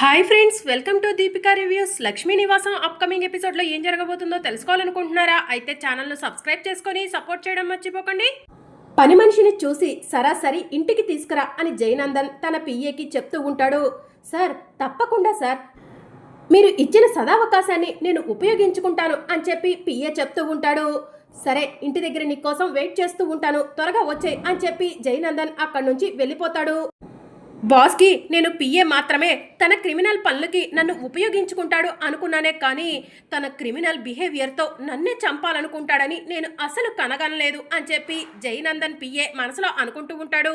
Hi friends welcome to Deepika reviews. Lakshmi Nivasam upcoming ఎపిసోడ్లో ఏం జరగబోతుందో తెలుసుకోవాలనుకుంటున్నారా? అయితే ఛానల్ను సబ్స్క్రైబ్ చేసుకొని సపోర్ట్ చేయడం మర్చిపోకండి. పని మనిషిని చూసి సరాసరి ఇంటికి తీసుకురా అని జయనందన్ తన పిఏకి చెప్తూ ఉంటాడు. సార్ తప్పకుండా సార్. మీరు ఇచ్చిన సదావకాశాన్ని నేను ఉపయోగించుకుంటాను అని చెప్పి పిఏ చెప్తూ ఉంటాడు. సరే ఇంటి దగ్గర నీకోసం వెయిట్ చేస్తూ ఉంటాను త్వరగా వచ్చే అని చెప్పి జయనందన్ అక్కడి నుంచి వెళ్ళిపోతాడు. బాస్కి నేను పిఏ మాత్రమే. తన క్రిమినల్ పనులకి నన్ను ఉపయోగించుకుంటాడు అనుకున్నానే కానీ తన క్రిమినల్ బిహేవియర్తో నన్నే చంపాలనుకుంటాడని నేను అసలు కనగనలేదు అని చెప్పి జయనందన్ పిఏ మనసులో అనుకుంటూ ఉంటాడు.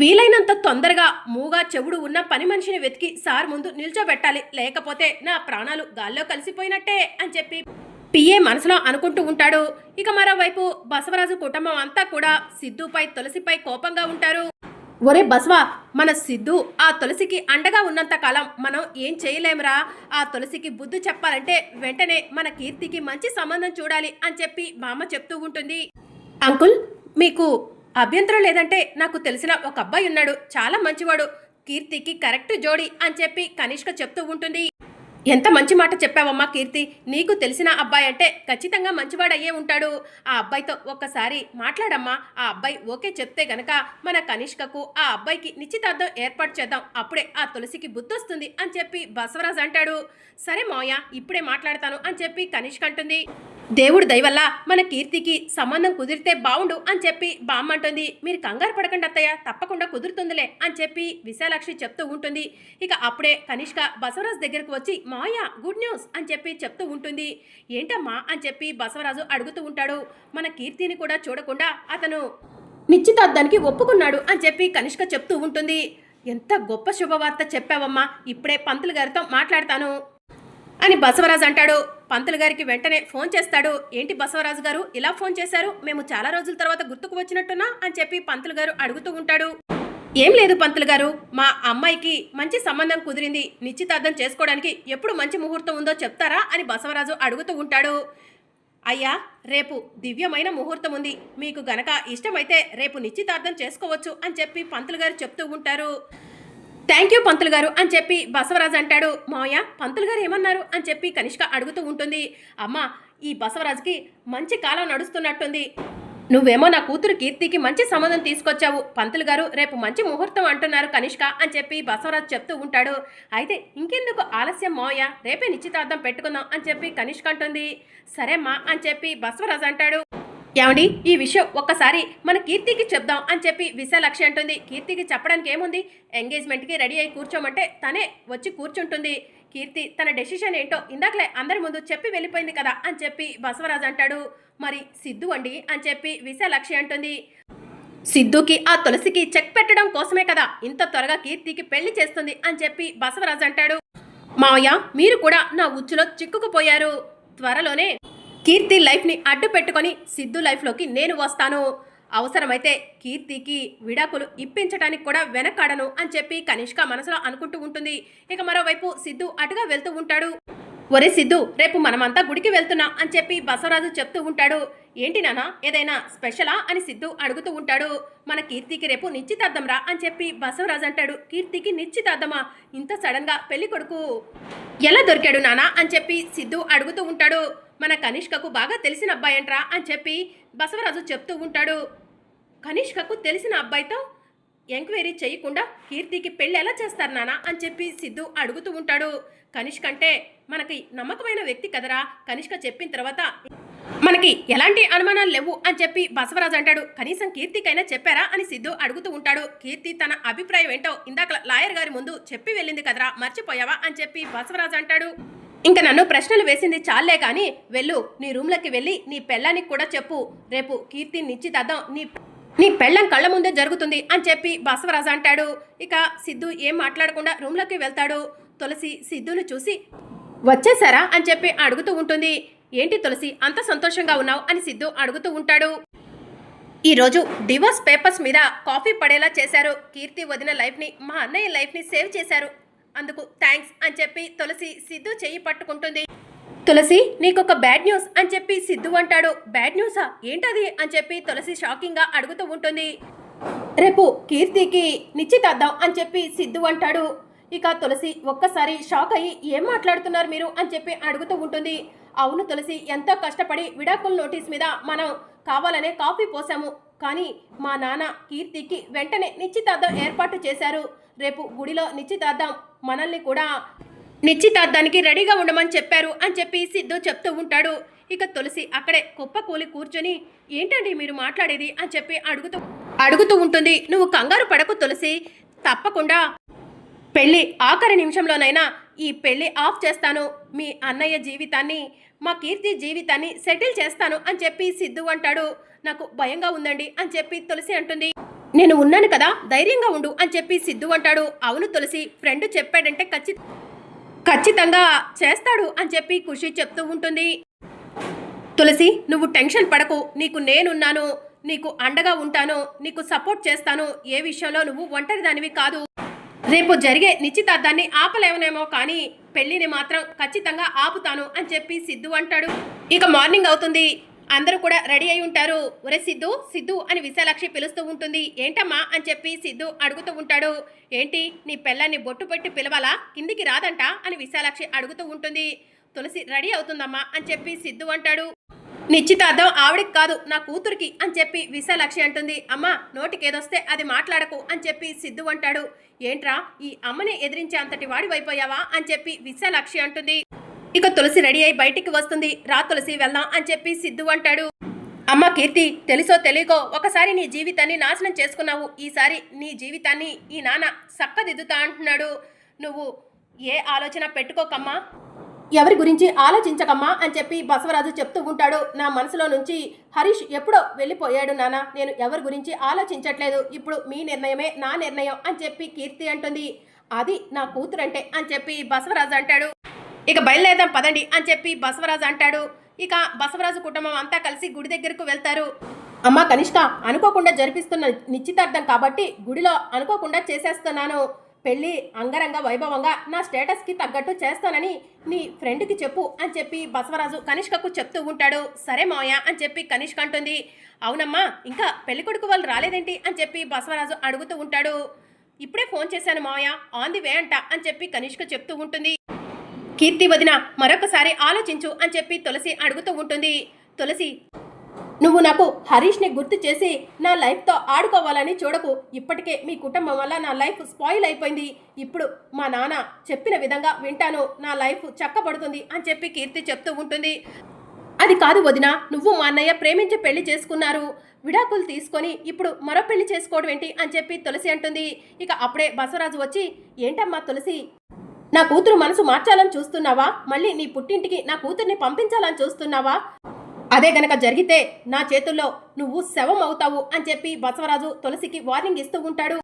వీలైనంత తొందరగా మూగా చెవుడు ఉన్న పని మనిషిని వెతికి సార్ ముందు నిల్చోబెట్టాలి. లేకపోతే నా ప్రాణాలు గాల్లో కలిసిపోయినట్టే అని చెప్పి పిఏ మనసులో అనుకుంటూ ఉంటాడు. ఇక మరోవైపు బసవరాజు కుటుంబం అంతా కూడా సిద్ధుపై తులసిపై కోపంగా ఉంటారు. ఒరే బస్వా మన సిద్ధు ఆ తులసికి అండగా ఉన్నంత కాలం మనం ఏం చేయలేమురా. ఆ తులసికి బుద్ధి చెప్పాలంటే వెంటనే మన కీర్తికి మంచి సంబంధం చూడాలి అని చెప్పి బామ్మ చెప్తూ ఉంటుంది. అంకుల్ మీకు అభ్యంతరం లేదంటే నాకు తెలిసిన ఒక అబ్బాయి ఉన్నాడు. చాలా మంచివాడు. కీర్తికి కరెక్ట్ జోడి అని చెప్పి కనిష్క చెప్తూ ఉంటుంది. ఎంత మంచి మాట చెప్పావమ్మా కీర్తి? నీకు తెలిసిన అబ్బాయి అంటే ఖచ్చితంగా మంచివాడయ్యే ఉంటాడు. ఆ అబ్బాయితో ఒక్కసారి మాట్లాడమ్మా. ఆ అబ్బాయి ఓకే చెప్తే గనక మన కనిష్కకు ఆ అబ్బాయికి నిశ్చితార్థం ఏర్పాటు చేద్దాం. అప్పుడే ఆ తులసికి బుద్ధొస్తుంది అని చెప్పి బసవరాజ్ అంటాడు. సరే మావయ్య ఇప్పుడే మాట్లాడతాను అని చెప్పి కనిష్క అంటుంది. దేవుడు దయవల్ల మన కీర్తికి సంబంధం కుదిరితే బావుండు అని చెప్పి బామ్మంటుంది. మీరు కంగారు పడకండి అత్తయ్య తప్పకుండా కుదురుతుందిలే అని చెప్పి విశాలాక్షి చెప్తూ ఉంటుంది. ఇక అప్పుడే కనిష్క బసవరాజు దగ్గరకు వచ్చి మాయా గుడ్ న్యూస్ అని చెప్పి చెప్తూ ఉంటుంది. ఏంటమ్మా? అని చెప్పి బసవరాజు అడుగుతూ ఉంటాడు. మన కీర్తిని కూడా చూడకుండా అతను నిశ్చితార్థానికి ఒప్పుకున్నాడు అని చెప్పి కనిష్క చెప్తూ ఉంటుంది. ఎంత గొప్ప శుభవార్త చెప్పావమ్మా. ఇప్పుడే పంతులు గారితో మాట్లాడతాను. అని బసవరాజు అంటాడు. పంతులు గారికి వెంటనే ఫోన్ చేస్తాడు. ఏంటి బసవరాజు గారు ఇలా ఫోన్ చేశారు? మేము చాలా రోజుల తర్వాత గుర్తుకు వచ్చినట్టున్నా అని చెప్పి పంతులు గారు అడుగుతూ ఉంటాడు. ఏం లేదు పంతులు గారు మా అమ్మాయికి మంచి సంబంధం కుదిరింది. నిశ్చితార్థం చేసుకోవడానికి ఎప్పుడు మంచి ముహూర్తం ఉందో చెప్తారా అని బసవరాజు అడుగుతూ ఉంటాడు. అయ్యా రేపు దివ్యమైన ముహూర్తం ఉంది. మీకు గనక ఇష్టమైతే రేపు నిశ్చితార్థం చేసుకోవచ్చు అని చెప్పి పంతులు గారు చెప్తూ ఉంటారు. థ్యాంక్ యూ పంతులు గారు అని చెప్పి బసవరాజు అంటాడు. మావయ్య పంతులు గారు ఏమన్నారు? అని చెప్పి కనిష్క అడుగుతూ ఉంటుంది. అమ్మ ఈ బసవరాజుకి మంచి కాలం నడుస్తున్నట్టుంది. నువ్వేమో నా కూతురు కీర్తికి మంచి సంబంధం తీసుకొచ్చావు. పంతులు గారు రేపు మంచి ముహూర్తం అంటున్నారు కనిష్క అని చెప్పి బసవరాజు చెప్తూ ఉంటాడు. అయితే ఇంకెందుకు ఆలస్యం మావయ్య? రేపే నిశ్చితార్థం పెట్టుకుందాం అని చెప్పి కనిష్క అంటుంది. సరేమ్మా అని చెప్పి బసవరాజు అంటాడు. ఏమండి? ఈ విషయం ఒక్కసారి మన కీర్తికి చెప్దాం అని చెప్పి విశాలక్షి అంటుంది. కీర్తికి చెప్పడానికి ఏముంది? ఎంగేజ్మెంట్కి రెడీ అయి కూర్చోమంటే తనే వచ్చి కూర్చుంటుంది. కీర్తి తన డెసిషన్ ఏంటో ఇందాకలే అందరి ముందు చెప్పి వెళ్ళిపోయింది కదా అని చెప్పి బసవరాజు అంటాడు. మరి సిద్ధు అండి అని చెప్పి విశాలక్షి అంటుంది. సిద్ధుకి ఆ తులసికి చెక్ పెట్టడం కోసమే కదా ఇంత త్వరగా కీర్తికి పెళ్ళి చేస్తుంది అని చెప్పి బసవరాజు అంటాడు. మావయ్య మీరు కూడా నా ఉచ్చులో చిక్కుకుపోయారు. త్వరలోనే కీర్తి లైఫ్ని అడ్డు పెట్టుకొని సిద్ధు లైఫ్లోకి నేను వస్తాను. అవసరమైతే కీర్తికి విడాకులు ఇప్పించడానికి కూడా వెనకాడను అని చెప్పి కనిష్క మనసులో అనుకుంటూ ఉంటుంది. ఇక మరోవైపు సిద్ధు అటుగా వెళ్తూ ఉంటాడు. ఒరే సిద్ధు రేపు మనమంతా గుడికి వెళ్తున్నాం అని చెప్పి బసవరాజు చెప్తూ ఉంటాడు. ఏంటి నాన్న ఏదైనా స్పెషలా అని సిద్ధు అడుగుతూ ఉంటాడు. మన కీర్తికి రేపు నిశ్చితార్థం రా అని చెప్పి బసవరాజు అంటాడు. కీర్తికి నిశ్చితార్థమా? ఇంత సడన్గా పెళ్ళి కొడుకు ఎలా దొరికాడు నానా అని చెప్పి సిద్ధు అడుగుతూ ఉంటాడు. మన కనిష్కకు బాగా తెలిసిన అబ్బాయి అంట్రా అని చెప్పి బసవరాజు చెప్తూ ఉంటాడు. కనిష్కకు తెలిసిన అబ్బాయితో ఎంక్వైరీ చేయకుండా కీర్తికి పెళ్ళి ఎలా చేస్తారు నానా అని చెప్పి సిద్ధు అడుగుతూ ఉంటాడు. కనిష్క అంటే మనకి నమ్మకమైన వ్యక్తి కదరా? కనిష్క చెప్పిన తర్వాత మనకి ఎలాంటి అనుమానాలు లేవు అని చెప్పి బసవరాజు అంటాడు. కనీసం కీర్తికైనా చెప్పారా అని సిద్ధు అడుగుతూ ఉంటాడు. కీర్తి తన అభిప్రాయం ఏంటో ఇందాక లాయర్ గారి ముందు చెప్పి వెళ్ళింది కదరా? మర్చిపోయావా అని చెప్పి బసవరాజు అంటాడు. ఇంకా నన్ను ప్రశ్నలు వేసింది చాలే కానీ వెళ్ళు నీ రూమ్లోకి వెళ్ళి నీ పెళ్ళానికి కూడా చెప్పు. రేపు కీర్తి నిశ్చితార్థం నీ నీ పెళ్ళం కళ్ళ ముందే జరుగుతుంది అని చెప్పి బసవరాజు అంటాడు. ఇక సిద్ధు ఏం మాట్లాడకుండా రూమ్లోకి వెళ్తాడు. తులసి సిద్ధును చూసి వచ్చేసారా? అని చెప్పి అడుగుతూ ఉంటుంది. ఏంటి తులసి అంత సంతోషంగా ఉన్నావు? అని సిద్ధు అడుగుతూ ఉంటాడు. ఈరోజు డివోర్స్ పేపర్స్ మీద కాఫీ పడేలా చేశారు. కీర్తి వదిన లైఫ్ని మా అన్నయ్య లైఫ్ని సేవ్ చేశారు. అందుకు థ్యాంక్స్ అని చెప్పి తులసి సిద్ధు చెయ్యి పట్టుకుంటుంది. తులసి నీకొక బ్యాడ్ న్యూస్ అని చెప్పి సిద్ధు అంటాడు. బ్యాడ్ న్యూసా ఏంటది? అని చెప్పి తులసి షాకింగ్గా అడుగుతూ ఉంటుంది. రేపు కీర్తికి నిశ్చితార్థం అని చెప్పి సిద్ధు అంటాడు. ఇక తులసి ఒక్కసారి షాక్ అయ్యి ఏం మాట్లాడుతున్నారు మీరు అని చెప్పి అడుగుతూ ఉంటుంది. అవును తులసి ఎంతో కష్టపడి విడాకుల నోటీస్ మీద మనం కావాలనే కాఫీ పోసాము. కానీ మా నాన్న కీర్తికి వెంటనే నిశ్చితార్థం ఏర్పాటు చేశారు. రేపు గుడిలో నిశ్చితార్థం మనల్ని కూడా నిశ్చితార్థానికి రెడీగా ఉండమని చెప్పారు అని చెప్పి సిద్ధు చెప్తూ ఉంటాడు. ఇక తులసి అక్కడే కుప్ప కూలి కూర్చొని ఏంటండి మీరు మాట్లాడేది? అని చెప్పి అడుగుతూ అడుగుతూ ఉంటుంది. నువ్వు కంగారు పడకు తులసి తప్పకుండా పెళ్ళి ఆఖరి నిమిషంలోనైనా ఈ పెళ్ళి ఆఫ్ చేస్తాను. మీ అన్నయ్య జీవితాన్ని మా కీర్తి జీవితాన్ని సెటిల్ చేస్తాను అని చెప్పి సిద్ధు అంటాడు. నాకు భయంగా ఉందండి అని చెప్పి తులసి అంటుంది. నేను ఉన్నాను కదా ధైర్యంగా ఉండు అని చెప్పి సిద్ధు అంటాడు. అవును తులసి ఫ్రెండ్ చెప్పాడంటే ఖచ్చితంగా ఖచ్చితంగా చేస్తాడు అని చెప్పి ఖుషి చెప్తూ ఉంటుంది. తులసి నువ్వు టెన్షన్ పడకు. నీకు నేనున్నాను. నీకు అండగా ఉంటాను. నీకు సపోర్ట్ చేస్తాను. ఏ విషయంలో నువ్వు ఒంటరిదానివి కాదు. రేపు జరిగే నిశ్చితార్థాన్ని ఆపలేవనేమో కానీ పెళ్ళిని మాత్రం ఖచ్చితంగా ఆపుతాను అని చెప్పి సిద్ధు అంటాడు. ఇక మార్నింగ్ అవుతుంది. అందరూ కూడా రెడీ అయి ఉంటారు. ఒరే సిద్ధు సిద్ధు అని విశాలాక్షి పిలుస్తూ ఉంటుంది. ఏంటమ్మా? అని చెప్పి సిద్ధు అడుగుతూ ఉంటాడు. ఏంటి? నీ పెళ్ళాన్ని బొట్టు పెట్టి పిలవాలా? కిందికి రాదంట? అని విశాలాక్షి అడుగుతూ ఉంటుంది. తులసి రెడీ అవుతుందమ్మా? అని చెప్పి సిద్ధు అంటాడు. నిశ్చితార్థం ఆవిడికి కాదు నా కూతురికి అని చెప్పి విశాలాక్షి అంటుంది. అమ్మా నోటికేదొస్తే అది మాట్లాడకు అని చెప్పి సిద్ధు అంటాడు. ఏంట్రా? ఈ అమ్మని ఎదిరించే అంతటి వాడి అయిపోయావా అని చెప్పి విశాలాక్షి అంటుంది. ఇక తులసి రెడీ అయి బయటికి వస్తుంది. రా తులసి వెళ్దాం అని చెప్పి సిద్ధు అంటాడు. అమ్మ కీర్తి తెలుసో తెలియకో ఒకసారి నీ జీవితాన్ని నాశనం చేసుకున్నావు. ఈసారి నీ జీవితాన్ని ఈ నాన్న సక్కదిద్దుతా అంటున్నాడు. నువ్వు ఏ ఆలోచన పెట్టుకోకమ్మా? ఎవరి గురించి ఆలోచించకమ్మా అని చెప్పి బసవరాజు చెప్తూ ఉంటాడు. నా మనసులో నుంచి హరీష్ ఎప్పుడో వెళ్ళిపోయాడు నాన్న. నేను ఎవరి గురించి ఆలోచించట్లేదు. ఇప్పుడు మీ నిర్ణయమే నా నిర్ణయం అని చెప్పి కీర్తి అంటుంది. అది నా కూతురంటే అని చెప్పి బసవరాజు అంటాడు. ఇక బయలుదేరదాం పదండి అని చెప్పి బసవరాజు అంటాడు. ఇక బసవరాజు కుటుంబం అంతా కలిసి గుడి దగ్గరకు వెళ్తారు. అమ్మా కనిష్క అనుకోకుండా జరిపిస్తున్న నిశ్చితార్థం కాబట్టి గుడిలో అనుకోకుండా చేసేస్తున్నాను. పెళ్ళి అంగరంగ వైభవంగా నా స్టేటస్కి తగ్గట్టు చేస్తానని నీ ఫ్రెండ్కి చెప్పు అని చెప్పి బసవరాజు కనిష్కకు చెప్తూ ఉంటాడు. సరే మావయ్య అని చెప్పి కనిష్క అంటుంది. అవునమ్మా ఇంకా పెళ్ళి కొడుకు వాళ్ళు రాలేదేంటి అని చెప్పి బసవరాజు అడుగుతూ ఉంటాడు. ఇప్పుడే ఫోన్ చేశాను మావయ్య ఆన్ ది వే అంట అని చెప్పి కనిష్క చెప్తూ ఉంటుంది. కీర్తి వదిన మరొకసారి ఆలోచించు అని చెప్పి తులసి అడుగుతూ ఉంటుంది. తులసి నువ్వు నాకు హరీష్ని గుర్తు చేసి నా లైఫ్తో ఆడుకోవాలని చూడకు. ఇప్పటికే మీ కుటుంబం వల్ల నా లైఫ్ స్పాయిల్ అయిపోయింది. ఇప్పుడు మా నాన్న చెప్పిన విధంగా వింటాను. నా లైఫ్ చక్కబడుతుంది అని చెప్పి కీర్తి చెప్తూ ఉంటుంది. అది కాదు వదిన నువ్వు మా అన్నయ్య ప్రేమించి పెళ్ళి చేసుకున్నారు. విడాకులు తీసుకొని ఇప్పుడు మరో పెళ్ళి చేసుకోవడం ఏంటి అని చెప్పి తులసి అంటుంది. ఇక అప్పుడే బసవరాజు వచ్చి ఏంటమ్మా తులసి నా కూతురు మనసు మార్చాలని చూస్తున్నావా? మళ్ళీ నీ పుట్టింటికి నా కూతుర్ని పంపించాలని చూస్తున్నావా? అదే గనక జరిగితే నా చేతుల్లో నువ్వు శవం అవుతావు అని చెప్పి బసవరాజు తులసికి వార్నింగ్ ఇస్తూ ఉంటాడు.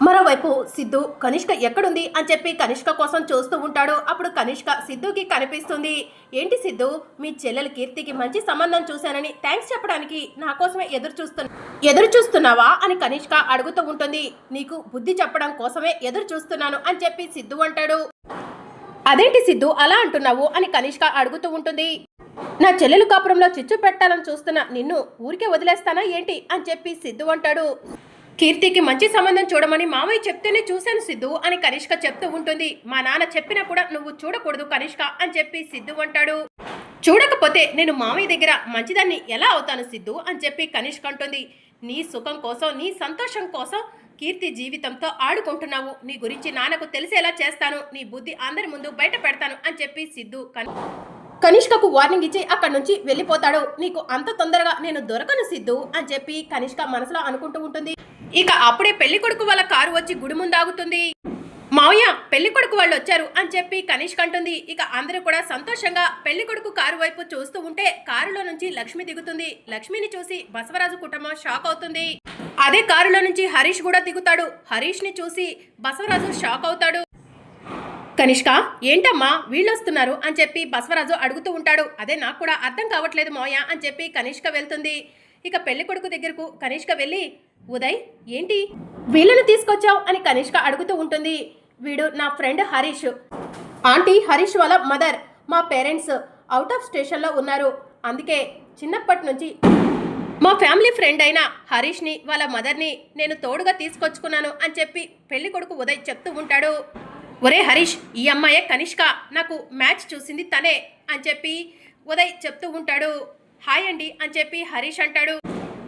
మరోవైపు సిద్ధు కనిష్క ఎక్కడుంది అని చెప్పి కనిష్క కోసం చూస్తూ ఉంటాడు. అప్పుడు కనిష్క సిద్ధుకి కనిపిస్తుంది. ఏంటి సిద్ధు మీ చెల్లెలు కీర్తికి మంచి సంబంధం చూశానని థ్యాంక్స్ చెప్పడానికి నా కోసమే ఎదురు చూస్తున్నా ఎదురు చూస్తున్నావా అని కనిష్క అడుగుతూ ఉంటుంది. నీకు బుద్ధి చెప్పడం కోసమే ఎదురు చూస్తున్నాను అని చెప్పి సిద్ధు అంటాడు. అదేంటి సిద్ధు అలా అంటున్నావు? అని కనిష్క అడుగుతూ ఉంటుంది. నా చెల్లెలు కాపురంలో చిచ్చు పెట్టాలని చూస్తున్న నిన్ను ఊరికే వదిలేస్తానా ఏంటి? అని చెప్పి సిద్ధు అంటాడు. కీర్తికి మంచి సంబంధం చూడమని మామయ్య చెప్తేనే చూశాను సిద్ధు అని కనిష్క చెప్తూ ఉంటుంది. మా నాన్న చెప్పినా కూడా నువ్వు చూడకూడదు కనిష్క అని చెప్పి సిద్ధు అంటాడు. చూడకపోతే నేను మామయ్య దగ్గర మంచిదాన్ని ఎలా అవుతాను సిద్ధు అని చెప్పి కనిష్క అంటుంది. నీ సుఖం కోసం నీ సంతోషం కోసం కీర్తి జీవితంతో ఆడుకుంటున్నావు. నీ గురించి నాన్నకు తెలిసేలా చేస్తాను. నీ బుద్ధి అందరి ముందు బయట పెడతాను అని చెప్పి సిద్ధు కని కనిష్కకు వార్నింగ్ ఇచ్చి అక్కడి నుంచి వెళ్ళిపోతాడు. నీకు అంత తొందరగా నేను దొరకను సిద్ధు అని చెప్పి కనిష్క మనసులో అనుకుంటూ ఉంటుంది. ఇక అప్పుడే పెళ్ళి కొడుకు వాళ్ళ కారు వచ్చి గుడి ముందు ఆగుతుంది. మావయ్య పెళ్ళి కొడుకు వాళ్ళు వచ్చారు అని చెప్పి కనిష్క్ అంటుంది. ఇక అందరూ కూడా సంతోషంగా పెళ్ళి కొడుకు కారు వైపు చూస్తూ ఉంటే కారులో నుంచి లక్ష్మి దిగుతుంది. లక్ష్మిని చూసి బసవరాజు కుటుంబం షాక్ అవుతుంది. అదే కారులో నుంచి హరీష్ కూడా దిగుతాడు. హరీష్ని చూసి బసవరాజు షాక్ అవుతాడు. కనిష్క ఏంటమ్మా వీళ్ళొస్తున్నారు? అని చెప్పి బసవరాజు అడుగుతూ ఉంటాడు. అదే నాకు కూడా అర్థం కావట్లేదు మావయ్య అని చెప్పి కనిష్క వెళ్తుంది. ఇక పెళ్ళి కొడుకు దగ్గరకు కనిష్క వెళ్ళి ఉదయ్ ఏంటి? వీళ్ళని తీసుకొచ్చావు అని కనిష్క అడుగుతూ ఉంటుంది. వీడు నా ఫ్రెండ్ హరీష్. ఆంటీ హరీష్ వాళ్ళ మదర్ మా పేరెంట్స్ అవుట్ ఆఫ్ స్టేషన్లో ఉన్నారు. అందుకే చిన్నప్పటి నుంచి మా ఫ్యామిలీ ఫ్రెండ్ అయిన హరీష్ని వాళ్ళ మదర్ని నేను తోడుగా తీసుకొచ్చుకున్నాను అని చెప్పి పెళ్ళి కొడుకు ఉదయ్ చెప్తూ ఉంటాడు. ఒరే హరీష్ ఈ అమ్మాయే కనిష్క. నాకు మ్యాచ్ చూసింది తనే అని చెప్పి ఉదయ్ చెప్తూ ఉంటాడు. హాయ్ అండి అని చెప్పి హరీష్ అంటాడు.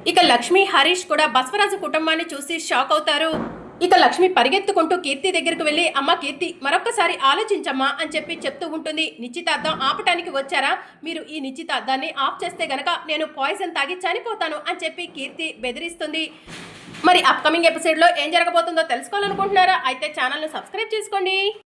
ఇక లక్ష్మి హరీష్ కూడా బసవరాజు కుటుంబాన్ని చూసి షాక్ అవుతారు. ఇక లక్ష్మి పరిగెత్తుకుంటూ కీర్తి దగ్గరకు వెళ్ళి అమ్మ కీర్తి మరొక్కసారి ఆలోచించమ్మా అని చెప్పి చెప్తూ ఉంటుంది. నిశ్చితార్థం ఆపటానికి వచ్చారా? మీరు ఈ నిశ్చితార్థాన్ని ఆఫ్ చేస్తే గనక నేను పాయిజన్ తాగి చనిపోతాను అని చెప్పి కీర్తి బెదిరిస్తుంది. మరి అప్కమింగ్ ఎపిసోడ్లో ఏం జరగబోతుందో తెలుసుకోవాలనుకుంటున్నారా? అయితే ఛానల్ను సబ్స్క్రైబ్ చేసుకోండి.